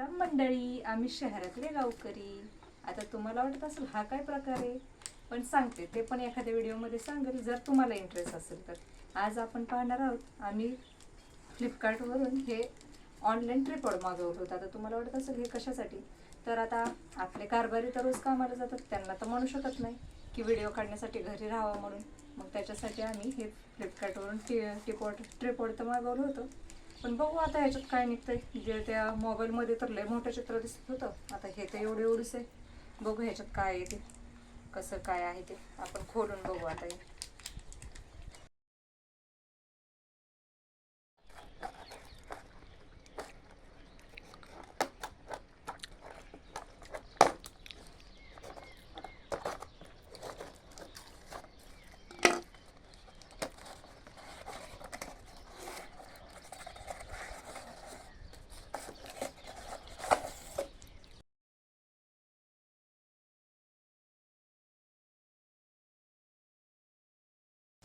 राम मंडळी आम्ही शहरातले गावकरी. आता तुम्हाला वाटत असेल हा काय प्रकार आहे? पण सांगते ते पण एखाद्या व्हिडिओमध्ये सांगेल जर तुम्हाला इंटरेस्ट असेल तर. आज आपण पाहणार आहोत आम्ही फ्लिपकार्टवरून हे ऑनलाईन ट्रिपॉड मागवलं होतं. आता तुम्हाला वाटत असेल हे कशासाठी? तर आता आपले कारभारी तर रोज कामाला जातात त्यांना तर म्हणू शकत नाही की व्हिडिओ काढण्यासाठी घरी राहावा म्हणून. मग त्याच्यासाठी आम्ही हे फ्लिपकार्टवरून टी टिपॉड ट्रिपॉड तर मागवलं होतं. पण बघू आता ह्याच्यात काय निघतंय. जे त्या मोबाईलमध्ये तर लय मोठं चित्र दिसत होतं. आता हे तर एवढे एवढीच आहे. बघू ह्याच्यात काय आहे ते. कसं काय आहे ते. आपण खोलून बघू आता हे.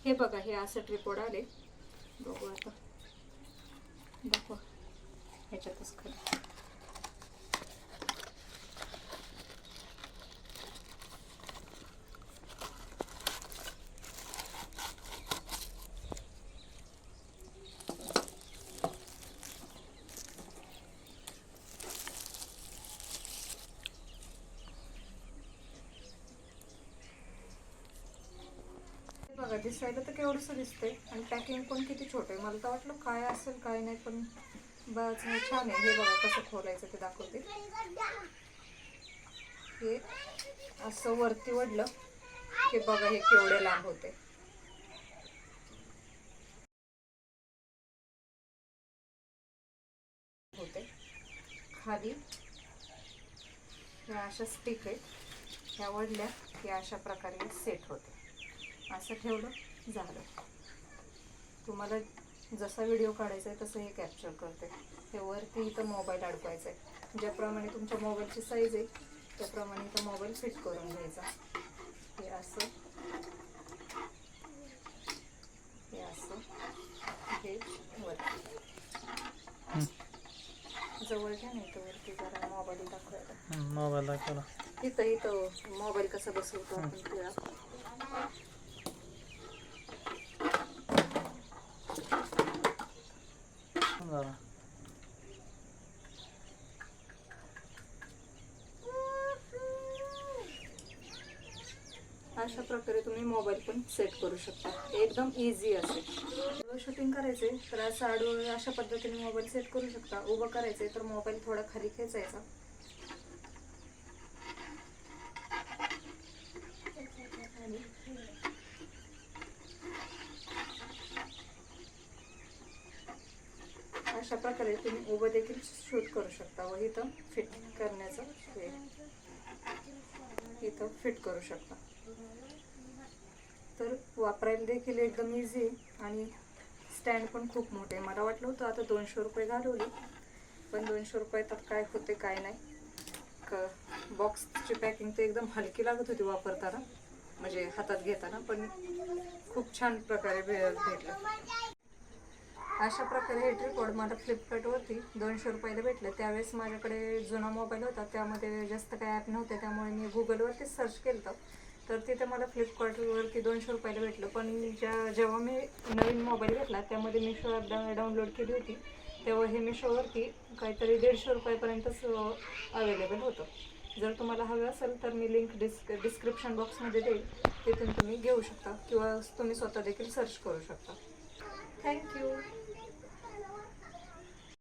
हे बघा हे असं ट्रिपोड आले. बघू आता बघू ह्याच्यातच खरं हे बघा दिसायला तर केवढंसं दिसतंय. आणि पॅकिंग पण किती छोटं आहे. मला तर वाटलं काय असेल काय नाही पण बस छान आहे. हे बघा कसं खोलायचं ते दाखवते. हे असं वरती वडलं. की बघा हे केवढे लांब होते होते खाली ह्या अशा स्टिक आहेत. ह्या वडल्या की अशा प्रकारे सेट होते असं ठेवलं झालं. तुम्हाला जसा व्हिडिओ काढायचा आहे तसं हे कॅप्चर करते. हे वरती इथं मोबाईल अडकवायचा आहे. ज्याप्रमाणे तुमच्या मोबाईलची साईज आहे त्याप्रमाणे इथं मोबाईल फिट करून घ्यायचा. हे असं. हे असं. हे वरती. जवळ घ्या नाही तर वरती जरा मोबाईल दाखवायला. मोबाईल दाखवला. इथं इथं. मोबाईल कसा बसवतो आपण ते जरा अशा प्रकारे तुम्ही मोबाईल पण सेट करू शकता. एकदम इझी असेल शूटिंग करायचे तर असं आडवं अशा पद्धतीने मोबाईल सेट करू शकता. उभं करायचंय तर मोबाईल थोडा खाली खेचायचा. अशा प्रकारे तुम्ही उभं देखील शूट करू शकता व इथं फिट करण्याचं हे फिट करू शकता. तर वापरायला देखील एकदम इझी आणि स्टँड पण खूप मोठे मला वाटलं होतं आता दोनशे रुपये घालवले पण दोनशे रुपये तर काय होते काय नाही. क बॉक्सची पॅकिंग तर एकदम हलकी लागत होती वापरताना म्हणजे हातात घेताना पण खूप छान प्रकारे भे भेटलं. अशा प्रकारे हे ट्रिपॉड मला फ्लिपकार्टवरती दोनशे रुपयाला भेटलं. त्यावेळेस माझ्याकडे जुना मोबाईल होता. त्यामध्ये जास्त काही ॲप नव्हते. त्यामुळे मी गुगलवरती सर्च केलं तर तिथे मला फ्लिपकार्टवरती दोनशे रुपयाला भेटलं. पण ज्या जेव्हा मी नवीन मोबाईल घेतला त्यामध्ये मिशो ॲप डाउनलोड केली होती तेव्हा हे मिशोवरती काहीतरी दीडशे रुपयापर्यंतच अवेलेबल होतं. जर तुम्हाला हवं असेल तर मी लिंक डिस्क डिस्क्रिप्शन बॉक्समध्ये देईल. तिथून तुम्ही घेऊ शकता. किंवा तुम्ही स्वतः देखील सर्च करू शकता. थँक्यू